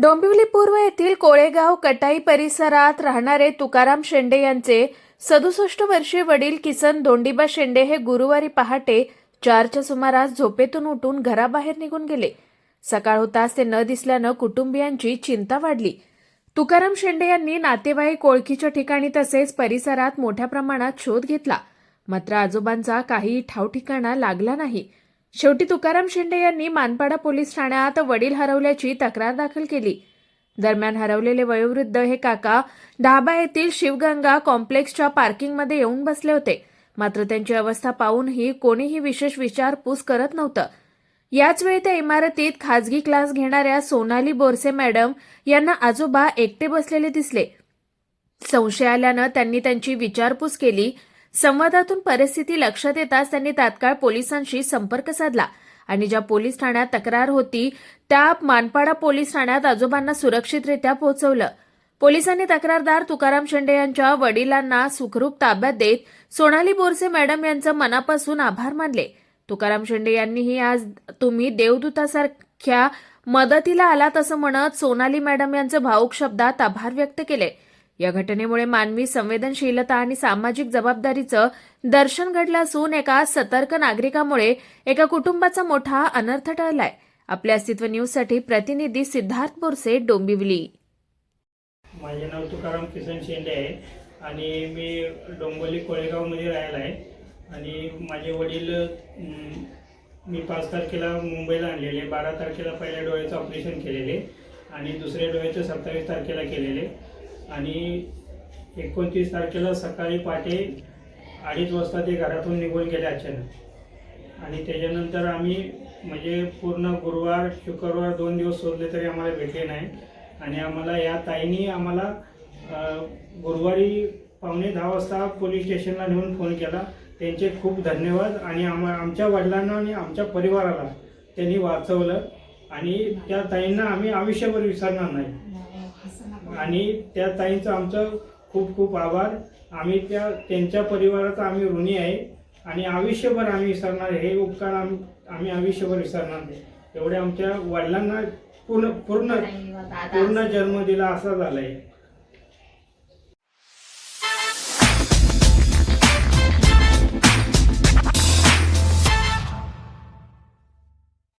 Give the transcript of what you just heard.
डोंबिवली पूर्व येथील कोळेगाव कटाई परिसरात राहणारे तुकाराम शेंडे यांचे सदुसष्ट वर्षीय वडील किसन दोंडीबा शेंडे हे गुरुवारी पहाटे चारच्या सुमारास झोपेतून उठून घराबाहेर निघून गेले. सकाळ होताच ते न दिसल्यानं कुटुंबियांची चिंता वाढली. तुकाराम शेंडे यांनी नातेवाईक ओळखीच्या ठिकाणी तसेच परिसरात मोठ्या प्रमाणात शोध घेतला. मात्र आजोबांचा काही ठावठिकाणा लागला नाही. शेवटी तुकाराम शिंदे यांनी मानपाडा पोलीस ठाण्यात वडील हरवल्याची तक्रार दाखल केली. दरम्यान हरवलेले वयोवृद्ध हे काका डाबा येथील शिवगंगा कॉम्प्लेक्सच्या पार्किंगमध्ये येऊन बसले होते. मात्र त्यांची अवस्था पाहूनही कोणीही विशेष विचारपूस करत नव्हतं. याच वेळी त्या इमारतीत खाजगी क्लास घेणाऱ्या सोनाली बोरसे मॅडम यांना आजोबा एकटे बसलेले दिसले. संशय आल्यानं त्यांनी त्यांची विचारपूस केली. संवादातून परिस्थिती लक्षात येताच त्यांनी तात्काळ पोलिसांशी संपर्क साधला. आणि ज्या पोलीस ठाण्यात तक्रार होती त्या मानपाडा पोलीस ठाण्यात आजोबांना सुरक्षितरित्या पोहोचवलं. पोलिसांनी तक्रारदार तुकाराम शेंडे यांच्या वडिलांना सुखरूप ताब्यात देत सोनाली बोरसे मॅडम यांचं मनापासून आभार मानले. तुकाराम शेंडे यांनीही आज तुम्ही देवदूतासारख्या मदतीला आलात असं म्हणत सोनाली मॅडम यांचं भाऊक शब्दात आभार व्यक्त केले. या घटनेमुळे मानवी संवेदनशीलता आणि सामाजिक जबाबदारीचं दर्शन घडलं असून एका सतर्क नागरिकामुळे एका कुटुंबाचा मोठा अनर्थ टळलाय. आपल्या अस्तित्व न्यूजसाठी प्रतिनिधी सिद्धार्थ बोरसे डोंबिवली. माझे नाव तुकाराम किसन शेंडे आहे आणि मी डोंबोली कोळेगावमध्ये राहायला आहे. आणि माझे वडील मी पाच तारखेला मुंबईला आणलेले बारा तारखेला पहिल्या डोळ्याचं ऑपरेशन केलेले आणि दुसऱ्या डोळ्याचं सत्तावीस तारखेला केलेले. आणि एकोणतीस तारखेला सकाळी पहाटे अडीच वाजता ते घरातून निघून गेले अचानक. आणि त्याच्यानंतर आम्ही म्हणजे पूर्ण गुरुवार शुक्रवार दोन दिवस शोधले तरी आम्हाला भेटले नाही. आणि आम्हाला या ताईंनी आम्हाला गुरुवारी पावणे दहा वाजता पोलीस स्टेशनला नेऊन फोन केला. त्यांचे खूप धन्यवाद आणि आम्हा आमच्या वडिलांना आणि आमच्या परिवाराला त्यांनी वाचवलं. आणि त्या ताईंना आम्ही आयुष्यभर विसरणार नाही. आणि त्या ताईंचं आमचं खूप खूप आभार. आम्ही त्या त्यांच्या परिवाराचा आम्ही ऋणी आहे आणि आयुष्यभर आम्ही विसरणार हे उपकार आम्ही आम्ही आयुष्यभर विसरणार नाही. एवढे आमच्या वडिलांना पूर्ण पूर्ण पूर्ण जन्म दिला असा झालाय.